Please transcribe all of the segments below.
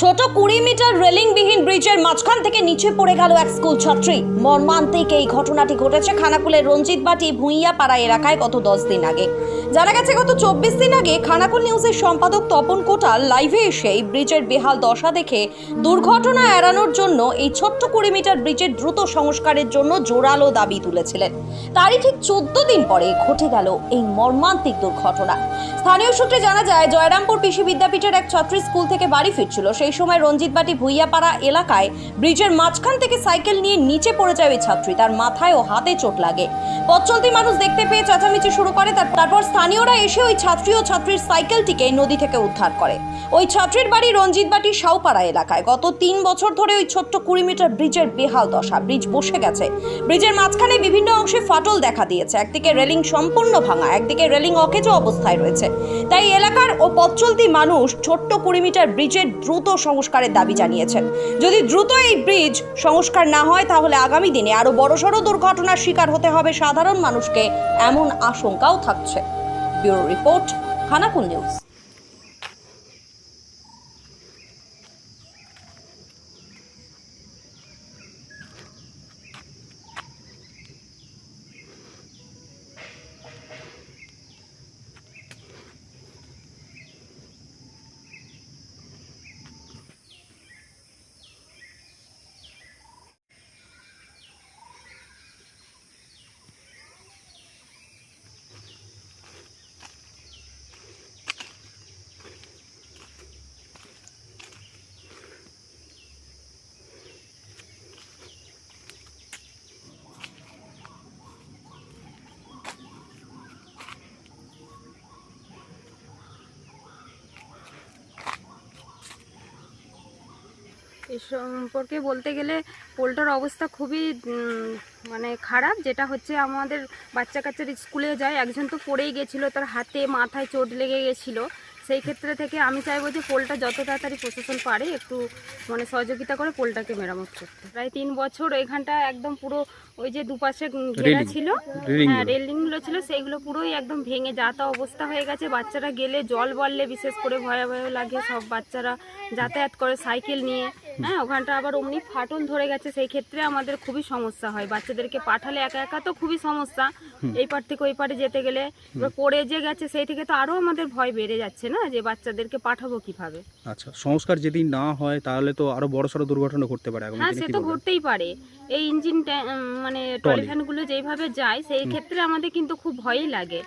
ছোট কুড়ি মিটার রেলিংবিহীন ব্রিজের মাঝখান থেকে নিচে পড়ে গেল এক স্কুল ছাত্রী। মর্মান্তিক এই ঘটনাটি ঘটেছে খানাকুলের রঞ্জিত বাটি ভুঁইয়া পাড়া এলাকায় গত দশ দিন আগে। জানা গেছে, গত চব্বিশ দিন আগে খানাকুল নিউজের সম্পাদক তপন কোটাল লাইভে এসে এই ব্রিজের বেহাল দশা দেখে দুর্ঘটনা এড়ানোর জন্য এই ছোট্ট কুড়ি মিটার ব্রিজের দ্রুত সংস্কারের জন্য জোরালো দাবি তুলেছিলেন। তারই ঠিক চোদ্দ দিন পরে ঘটে গেল এই মর্মান্তিক দুর্ঘটনা। স্থানীয় সূত্রে জানা যায়, জয়রামপুর কৃষি বিদ্যাপীঠের এক ছাত্রী স্কুল থেকে বাড়ি ফিরছিল। সেই সময় রঞ্জিত রঞ্জিতবাটি ভুইয়াপাড়া এলাকায় ব্রিজের মাঝখান থেকে সাইকেল নিয়ে নিচে পড়ে যায় ওই ছাত্রী। তার মাথায় ও হাতে চোট লাগে। পথ চলতি মানুষ দেখতে পেয়ে চেঁচামেচি শুরু করে তার- তারপর স্থানীয়রা এসে ওই ছাত্রী ও ছাত্রীর সাইকেলটিকে নদী থেকে উদ্ধার করে। ওই ছাত্রীর বাড়ি রঞ্জিতবাটি সাউপাড়া এলাকায়। গত তিন বছর ধরে ওই ছোট্ট কুড়ি মিটার ব্রিজের বেহাল দশা। ব্রিজ বসে গেছে। ব্রিজের মাঝখানে বিভিন্ন অংশে ফাটল দেখা দিয়েছে। একদিকে রেলিং সম্পূর্ণ ভাঙা, একদিকে রেলিং অকেজো অবস্থায় রয়েছে। তাই এলাকার ও পথচলতি মানুষ ছোট্ট কুড়ি মিটার ব্রিজের দ্রুত সংস্কারের দাবি জানিয়েছেন। যদি দ্রুত এই ব্রিজ সংস্কার না হয়, তাহলে আগামী দিনে আরও বড়সড় দুর্ঘটনার শিকার হতে হবে সাধারণ মানুষকে। এমন আশঙ্কাও থাকছে। Bureau report Khanakul news. এ সম্পর্কে বলতে গেলে পোলটার অবস্থা খুবই মানে খারাপ যেটা হচ্ছে আমাদের বাচ্চা কাচ্চার স্কুলে যায় একজন তো পড়েই গেছিল তার হাতে মাথায় চোট লেগে গেছিল। সেই ক্ষেত্রে থেকে আমি চাইব যে পোলটা যত তাড়াতাড়ি প্রশাসন পারে একটু মানে সহযোগিতা করে পোলটাকে মেরামত করতে। প্রায় তিন বছর এখানটা একদম পুরো ওই যে দুপাশে ঘেরা ছিল। হ্যাঁ রেলিংগুলো ছিল সেইগুলো পুরোই একদম ভেঙে যাতা অবস্থা হয়ে গেছে। বাচ্চারা গেলে জল বললে বিশেষ করে ভয় ভয় লাগে সব বাচ্চারা যাতায়াত করে সাইকেল নিয়ে। হ্যাঁ ওখানটা আবার অমনি ফাটল ধরে গেছে সেই ক্ষেত্রে আমাদের খুবই সমস্যা হয়। বাচ্চাদেরকে পাঠালে একা একা তো খুবই সমস্যা। এই পার থেকে ওই পারে যেতে গেলে এবার পড়ে যে গেছে সেই থেকে তো আরও আমাদের ভয় বেড়ে যাচ্ছে না যে বাচ্চাদেরকে পাঠাবো কীভাবে? আচ্ছা সংস্কার যদি না হয় তাহলে তো আরও বড় সড়ো দুর্ঘটনা ঘটতে পারে হ্যাঁ সে তো ঘটতেই পারে। এই ইঞ্জিন মানে টলিফ্যানগুলো যেইভাবে যায় সেই ক্ষেত্রে আমাদের কিন্তু খুব ভয়ই লাগে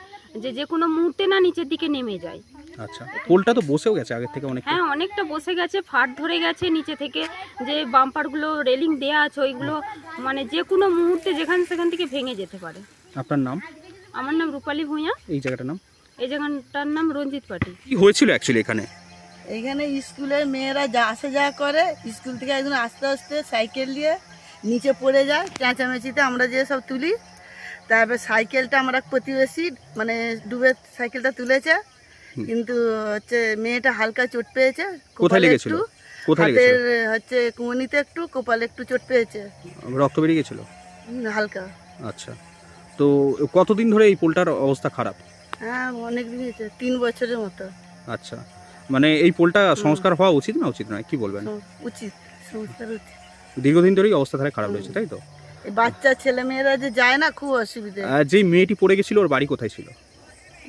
যে যে কোনো মুহূর্তে না নিচের দিকে নেমে যায়। আচ্ছা। পোলটা তো বসেও গেছে আগের থেকে অনেক হ্যাঁ অনেকটা বসে গেছে ফাট ধরে গেছে নিচে থেকে। যে বাম্পারগুলো রেলিং দেয়া আছে ওইগুলো মানে যে কোনো মুহূর্তে যেখান সেখান থেকে ভেঙে যেতে পারে। আপনার নাম? আমার নাম রূপালী ভূঁইয়া। এই জায়গাটার নাম? এই জায়গাটার নাম রঞ্জিত পাটি কি হয়েছিল অ্যাকচুয়ালি এখানে? এইখানে স্কুলের মেয়েরা যা আসা যাওয়া করে স্কুল থেকে একজন আস্তে আস্তে সাইকেল দিয়ে নিচে পড়ে যায়। চেঁচামেচিতে আমরা যে সব তুলি তারপর সাইকেলটা আমরা এক প্রতিবেশী মানে ডুবে সাইকেলটা তুলেছে। কিন্তু হচ্ছে মেয়েটা হালকা চোট পেয়েছে কোথায় লেগেছিল? কোথায় লেগেছিল? হচ্ছে কুমনিতে একটু কপালে একটু চোট পেয়েছে। রক্ত বেরিয়ে গেছিল? হালকা। আচ্ছা। তো কতদিন ধরে এই পোলটার অবস্থা খারাপ? হ্যাঁ অনেক দিন হয়েছে তিন বছরের মতো। আচ্ছা। মানে এই পোলটা সংস্কার হওয়া উচিত না উচিত নয়? কি বলবেন? উচিত সংস্কার উচিত। দীর্ঘদিন ধরেই অবস্থা তাহলে খারাপ রয়েছে তাই তো? বাচ্চা ছেলে মেয়েরা যে যায় না খুব অসুবিধে। যেই মেয়েটি পড়ে গেছিল ওর বাড়ি কোথায় ছিল?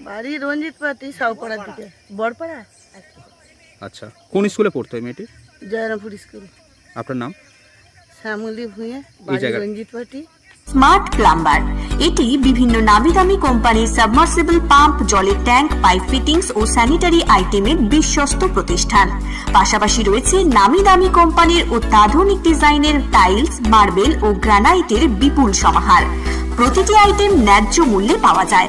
বাড়ি রঞ্জিত পাটি সাউপাড়ার দিকে। বড়পাড়া? আচ্ছা কোন স্কুলে পড়তো এই মেয়েটি? জয়রামপুর স্কুল। আপনার নাম? শ্যামলি ভুঁয়ে বাড়ি রঞ্জিত পাটি স্মার্ট প্লাম্বার। এটি বিভিন্ন নামি দামি কোম্পানির সাবমার্সিবল পাম্প জলের ট্যাঙ্ক পাইপ ফিটিংস ও স্যানিটারি আইটেমের বিশ্বস্ত প্রতিষ্ঠান। পাশাপাশি রয়েছে নামি দামি কোম্পানির অত্যাধুনিক ডিজাইনের টাইলস মার্বেল ও গ্রানাইটের বিপুল সমাহার। প্রতিটি আইটেম ন্যায্য মূল্যে পাওয়া যায়।